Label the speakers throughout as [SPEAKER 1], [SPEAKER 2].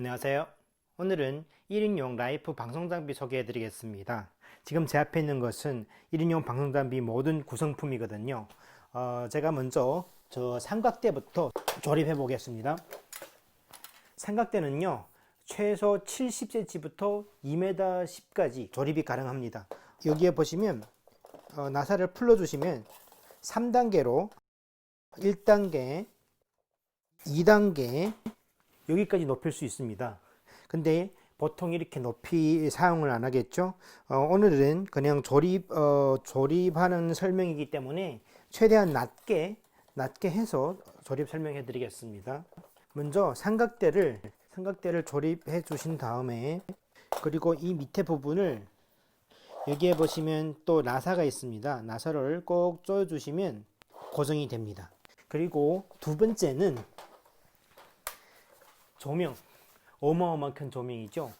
[SPEAKER 1] 안녕하세요. 오늘은 1인용 라이프 방송 장비 소개해 드리겠습니다. 지금 제 앞에 있는 것은 1인용 방송 장비 모든 구성품이거든요. 어, 제가 먼저 저 삼각대부터 조립해 보겠습니다. 삼각대는요, 최소 70cm부터 2m 10까지 조립이 가능합니다. 여기에 보시면 어, 나사를 풀어주시면 3단계로 1단계, 2단계, 여기까지 높일 수 있습니다. 근데 보통 이렇게 높이 사용을 안 하겠죠. 어, 오늘은 그냥 조립 어, 조립하는 설명이기 때문에 최대한 낮게 낮게 해서 조립 설명해 드리겠습니다. 먼저 삼각대를 삼각대를 조립해 주신 다음에 그리고 이 밑에 부분을 여기에 보시면 또 나사가 있습니다. 나사를 꼭 조여 주시면 고정이 됩니다. 그리고 두 번째는 조명. 어마어마한 큰 조명이죠.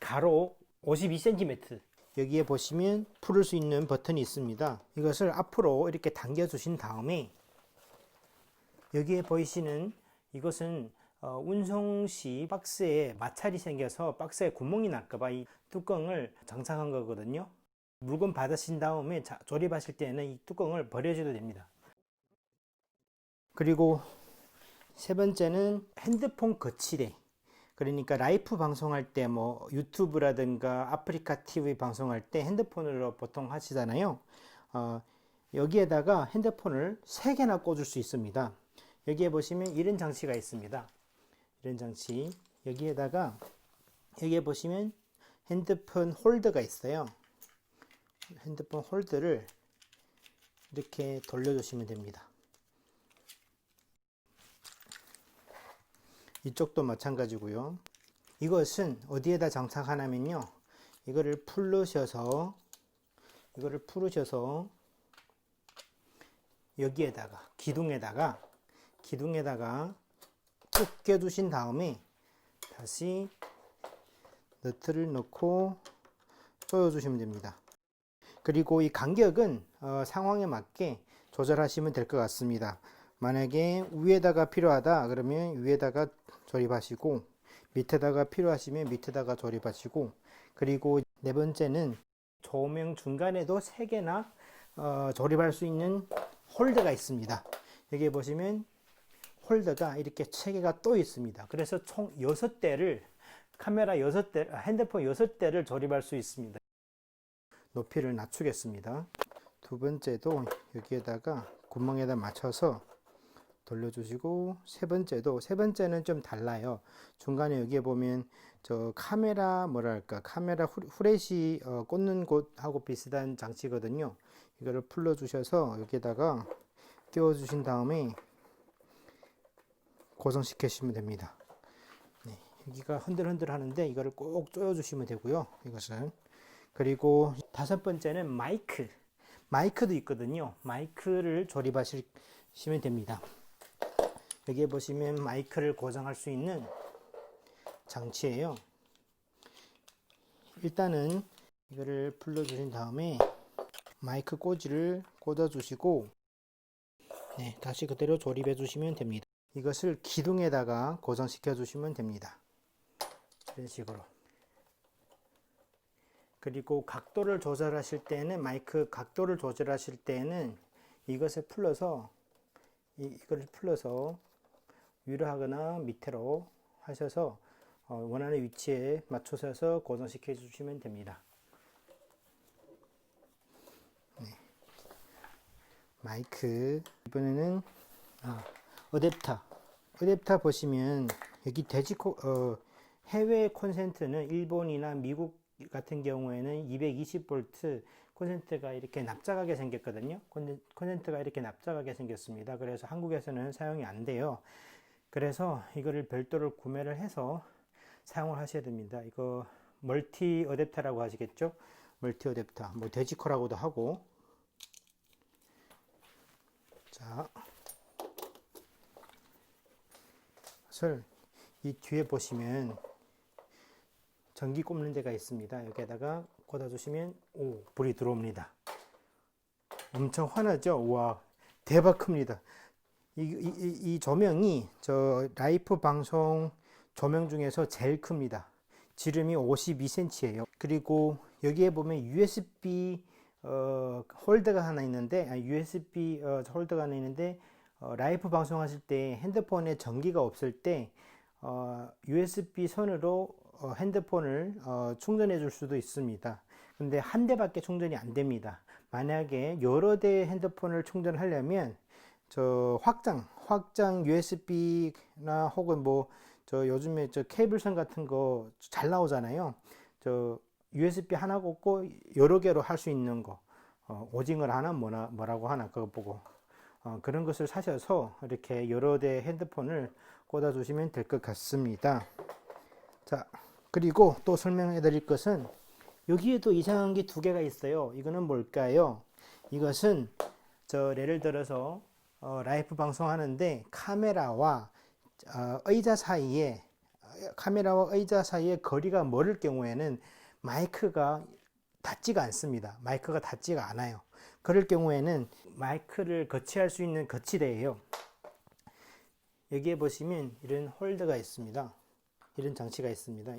[SPEAKER 1] 가로 52cm. 여기에 보시면 풀을 수 있는 버튼이 있습니다. 이것을 앞으로 이렇게 당겨 주신 다음에 여기에 보이시는 이것은 어, 운송 시 박스에 마찰이 생겨서 박스에 구멍이 날까봐 이 뚜껑을 장착한 거거든요. 물건 받으신 다음에 자- 조립하실 때는 이 뚜껑을 버려줘도 됩니다. 그리고 세 번째는 핸드폰 거치대. 그러니까 라이프 방송할 때 뭐 유튜브라든가 아프리카 TV 방송할 때 핸드폰으로 보통 하시잖아요. 어, 여기에다가 핸드폰을 세 개나 꽂을 수 있습니다. 여기에 보시면 이런 장치가 있습니다. 이런 장치. 여기에다가 여기에 보시면 핸드폰 홀더가 있어요. 핸드폰 홀더를 이렇게 돌려주시면 됩니다. 이쪽도 마찬가지고요. 이것은 어디에다 장착하냐면요. 이거를 풀으셔서 이거를 풀으셔서 여기에다가 기둥에다가 기둥에다가 쭉 껴두신 다음에 다시 너트를 넣고 조여주시면 됩니다. 그리고 이 간격은 어, 상황에 맞게 조절하시면 될 것 같습니다. 만약에 위에다가 필요하다 그러면 위에다가 조립하시고 밑에다가 필요하시면 밑에다가 조립하시고 그리고 네 번째는 조명 중간에도 세 개나 어, 조립할 수 있는 홀더가 있습니다. 여기 보시면 홀더가 이렇게 세 개가 또 있습니다. 그래서 총 여섯 대를 카메라 여섯 대, 핸드폰 여섯 대를 조립할 수 있습니다. 높이를 낮추겠습니다. 두 번째도 여기에다가 구멍에다 맞춰서 돌려주시고 세 번째도 세 번째는 좀 달라요. 중간에 여기에 보면 저 카메라 뭐랄까 카메라 후- 후레쉬 어, 꽂는 곳하고 비슷한 장치거든요. 이거를 풀러 주셔서 여기에다가 끼워 주신 다음에 고정시키시면 됩니다. 네, 여기가 흔들흔들 하는데 이거를 꼭 조여 주시면 되고요. 이것은 그리고 다섯 번째는 마이크 마이크도 있거든요. 마이크를 조립하시면 됩니다. 여기에 보시면 마이크를 고정할 수 있는 장치예요. 일단은 이거를 풀러 주신 다음에 마이크 꽂이를 꽂아 주시고 네, 다시 그대로 조립해 주시면 됩니다. 이것을 기둥에다가 고정시켜 주시면 됩니다. 이런 식으로. 그리고 각도를 조절하실 때는 마이크 각도를 조절하실 때는 이것을 풀러서 이, 이걸 풀러서 위로 하거나 밑으로 하셔서 어, 원하는 위치에 맞춰서 고정시켜 주시면 됩니다. 네. 마이크 이번에는 아, 어댑터 어댑터 보시면 여기 돼지 코 어, 해외 콘센트는 일본이나 미국 같은 경우에는 220V 콘센트가 이렇게 납작하게 생겼거든요. 콘센- 콘센트가 이렇게 납작하게 생겼습니다. 그래서 한국에서는 사용이 안 돼요. 그래서 이거를 별도로 구매를 해서 사용을 하셔야 됩니다. 이거 멀티 어댑터라고 하시겠죠? 멀티 어댑터, 뭐 돼지코라고도 하고. 자, 것을 이 뒤에 보시면 전기 꼽는 데가 있습니다. 여기에다가 꽂아주시면 오 불이 들어옵니다. 엄청 환하죠? 와 대박 큽니다. 이, 이, 이- 이 조명이 저 라이프 방송 조명 중에서 제일 큽니다. 지름이 52cm예요. 그리고 여기에 보면 USB 어, 홀더가 하나 있는데, 아니, USB 어, 홀더가 하나 있는데, 어, 라이브 방송하실 때 핸드폰에 전기가 없을 때 어, USB 선으로 어, 핸드폰을 어, 충전해 줄 수도 있습니다. 근데 한 대밖에 충전이 안 됩니다. 만약에 여러 대의 핸드폰을 충전하려면 저 확장, 확장 USB나 혹은 뭐 저 요즘에 저 케이블선 같은 거 잘 나오잖아요. 저 USB 하나 꽂고 여러 개로 할 수 있는 거, 어, 오징어를 하나 뭐나 뭐라고 하나 그거 보고 어, 그런 것을 사셔서 이렇게 여러 대 핸드폰을 꽂아 주시면 될 것 같습니다. 자, 그리고 또 설명해 드릴 것은 여기에도 이상한 게 두 개가 있어요. 이거는 뭘까요? 이것은 저 예를 들어서 어, 라이브 방송하는데 카메라와 어, 의자 사이에 카메라와 의자 사이에 거리가 멀을 경우에는 마이크가 닿지가 않습니다. 마이크가 닿지가 않아요. 그럴 경우에는 마이크를 거치할 수 있는 거치대예요. 여기에 보시면 이런 홀더가 있습니다. 이런 장치가 있습니다.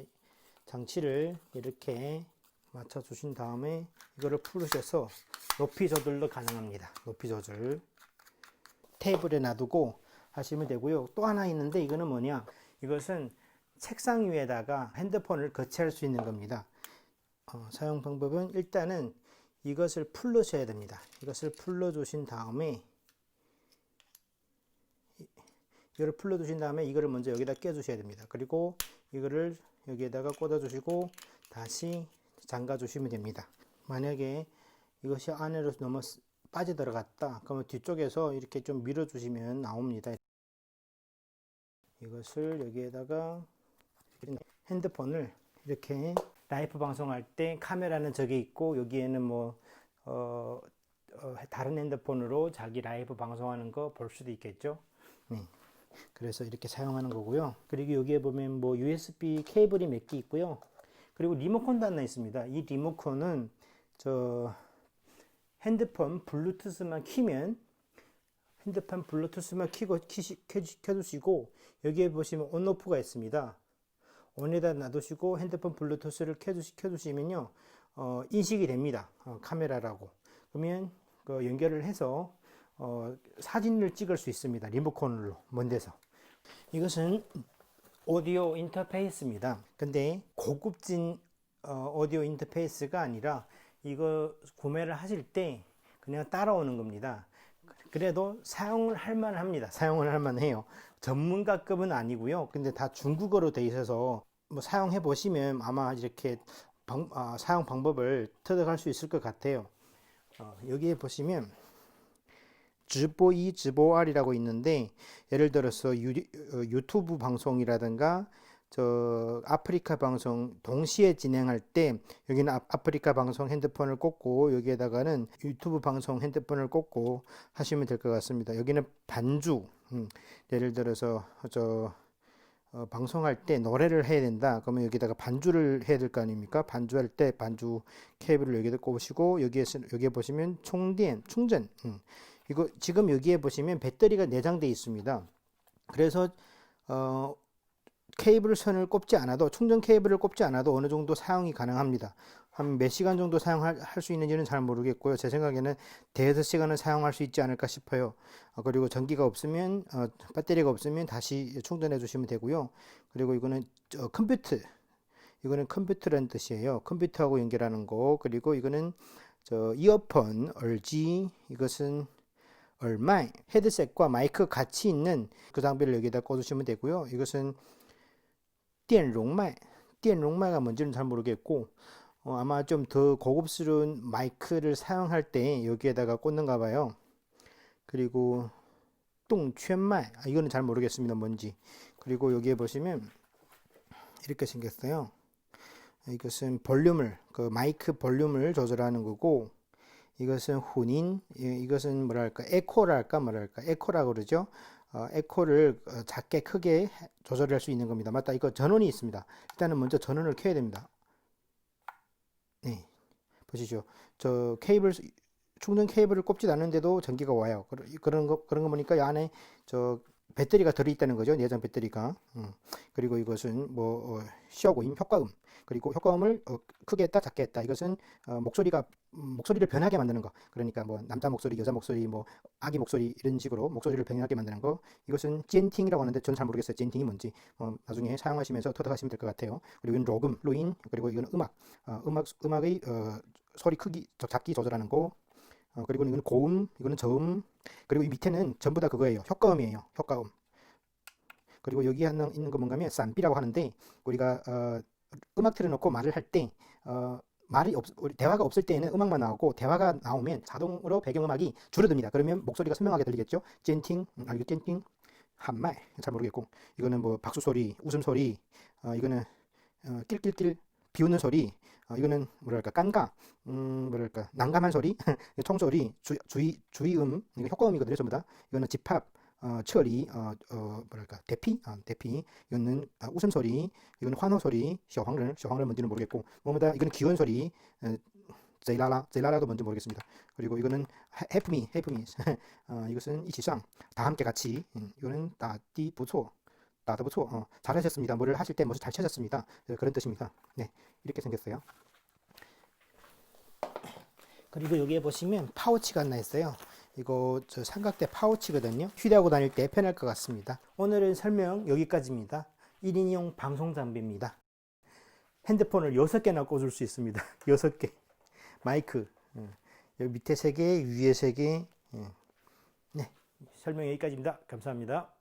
[SPEAKER 1] 장치를 이렇게 맞춰 주신 다음에 이거를 풀으셔서 높이 조절도 가능합니다. 높이 조절. 테이블에 놔두고 하시면 되고요. 또 하나 있는데 이거는 뭐냐? 이것은 책상 위에다가 핸드폰을 거치할 수 있는 겁니다. 어, 사용 방법은 일단은 이것을 풀러셔야 됩니다. 이것을 풀러 주신 다음에 이거를 풀러 주신 다음에 이거를 먼저 여기다 껴 주셔야 됩니다. 그리고 이거를 여기에다가 꽂아 주시고 다시 잠가 주시면 됩니다. 만약에 이것이 안으로 넘어 빠져 들어갔다. 그러면 뒤쪽에서 이렇게 좀 밀어 주시면 나옵니다. 이것을 여기에다가 핸드폰을 이렇게 라이브 방송할 때 카메라는 저기 있고 여기에는 뭐 어, 어, 다른 핸드폰으로 자기 라이브 방송하는 거 볼 수도 있겠죠. 네. 그래서 이렇게 사용하는 거고요. 그리고 여기에 보면 뭐 USB 케이블이 몇 개 있고요. 그리고 리모컨도 하나 있습니다. 이 리모컨은 저 핸드폰 블루투스만 키면 핸드폰 블루투스만 키고 키시, 켜주시고 여기에 보시면 온오프가 있습니다. 온에다 놔두시고 핸드폰 블루투스를 켜주시, 켜주시면요 어, 인식이 됩니다. 어, 카메라라고 그러면 그 연결을 해서 어, 사진을 찍을 수 있습니다. 리모컨으로 먼 데서 이것은 오디오 인터페이스입니다. 근데 고급진 어, 오디오 인터페이스가 아니라 이거 구매를 하실 때 그냥 따라오는 겁니다. 그래도 사용을 할 만합니다. 사용을 할 만해요. 전문가급은 아니고요. 근데 다 중국어로 돼 있어서 뭐 사용해 보시면 아마 이렇게 방, 아, 사용 방법을 터득할 수 있을 것 같아요. 어, 여기에 보시면 즈보이 즈보알이라고 있는데 예를 들어서 유, 어, 유튜브 방송이라든가 저 아프리카 방송 동시에 진행할 때 여기는 아, 아프리카 방송 핸드폰을 꽂고 여기에다가는 유튜브 방송 핸드폰을 꽂고 하시면 될 것 같습니다. 여기는 반주 음, 예를 들어서 저 어, 방송할 때 노래를 해야 된다. 그러면 여기다가 반주를 해야 될 거 아닙니까? 반주할 때 반주 케이블을 여기다 꼽으시고 여기에 여기에 보시면充电 충전. 음. 이거 지금 여기에 보시면 배터리가 내장되어 있습니다. 그래서 어, 케이블 선을 꼽지 않아도 충전 케이블을 꼽지 않아도 어느 정도 사용이 가능합니다. 한 몇 시간 정도 사용할 수 있는지는 잘 모르겠고요. 제 생각에는 대여섯 시간은 사용할 수 있지 않을까 싶어요. 어, 그리고 전기가 없으면 어, 배터리가 없으면 다시 충전해 주시면 되고요. 그리고 이거는 어, 컴퓨터 이거는 컴퓨터라는 뜻이에요. 컴퓨터하고 연결하는 거. 그리고 이거는 저 이어폰, 얼지 이것은 얼마 헤드셋과 마이크 같이 있는 그 장비를 여기다 꽂으시면 되고요. 이것은 뗀롱말, 뗀롱말가 뭔지는 잘 모르겠고 어, 아마 좀 더 고급스러운 마이크를 사용할 때 여기에다가 꽂는가 봐요. 그리고 똥圈말, 아, 이거는 잘 모르겠습니다. 뭔지. 그리고 여기에 보시면 이렇게 생겼어요. 이것은 볼륨을, 그 마이크 볼륨을 조절하는 거고, 이것은 혼인, 이것은 뭐랄까, 에코랄까, 뭐랄까, 에코라고 그러죠. 어, 에코를 어, 작게 크게 조절할 수 있는 겁니다. 맞다. 이거 전원이 있습니다. 일단은 먼저 전원을 켜야 됩니다. 네. 보시죠. 저 케이블 충전 케이블을 꼽지 않는데도 전기가 와요. 그런 거 그런 거 보니까 이 안에 저 배터리가 들어있다는 거죠. 내장 배터리가. 음. 그리고 이것은 뭐 어, 시어고임 효과음. 그리고 효과음을 어, 크게 했다 작게 했다. 이것은 어, 목소리가 음, 목소리를 변하게 만드는 거. 그러니까 뭐 남자 목소리, 여자 목소리, 뭐 아기 목소리 이런 식으로 목소리를 변하게 만드는 거. 이것은 젠팅이라고 하는데 저는 잘 모르겠어요. 젠팅이 뭔지. 어, 나중에 사용하시면서 터득하시면 될 것 같아요. 그리고 이건 로금, 로인. 그리고 이건 음악. 어, 음악 음악의 어, 소리 크기, 저- 작기 조절하는 거. 어, 그리고 이건 고음, 이거는 저음. 그리고 이 밑에는 전부 다 그거예요. 효과음이에요. 효과음. 그리고 여기 하나 있는 거 뭔가 하면 쌈비라고 하는데 우리가 어, 음악 틀어놓고 말을 할때 어, 말이 없, 대화가 없을 때에는 음악만 나오고 대화가 나오면 자동으로 배경음악이 줄어듭니다. 그러면 목소리가 선명하게 들리겠죠? 젠팅, 음, 아 이거 젠팅 한말 잘 모르겠고 이거는 뭐 박수 소리, 웃음 소리, 어, 이거는 어, 낄낄낄 비웃는 소리, 어, 이거는 뭐랄까 깐가, 음, 뭐랄까 난감한 소리, 총소리, 주, 주의 주의음, 이거 효과음이거든요 전부 다. 이거는 집합, 어, 처리, 어, 어, 뭐랄까 대피, 아, 대피, 이거는 아, 웃음 소리, 이거는 환호 소리, 셔황를, 셔황을 뭔지는 모르겠고, 뭐뭐다 이거는 기원소리, 어, 제이라라, 제이라라도 뭔지 모르겠습니다. 그리고 이거는 해프미, 해프미, 어, 이것은 이치상, 다 함께 같이, 음, 이거는 다디 부초, 다도 부초, 어, 잘하셨습니다. 뭐를 하실 때 뭐를 잘 찾았습니다. 어, 그런 뜻입니다. 네, 이렇게 생겼어요. 그리고 여기에 보시면 파우치가 하나 있어요. 이거 저 삼각대 파우치거든요. 휴대하고 다닐 때 편할 것 같습니다. 오늘은 설명 여기까지입니다. 1인용 방송 장비입니다. 핸드폰을 6개나 꽂을 수 있습니다. 6개. 마이크. 음, 여기 밑에 3개, 위에 3개. 네. 설명 여기까지입니다. 감사합니다.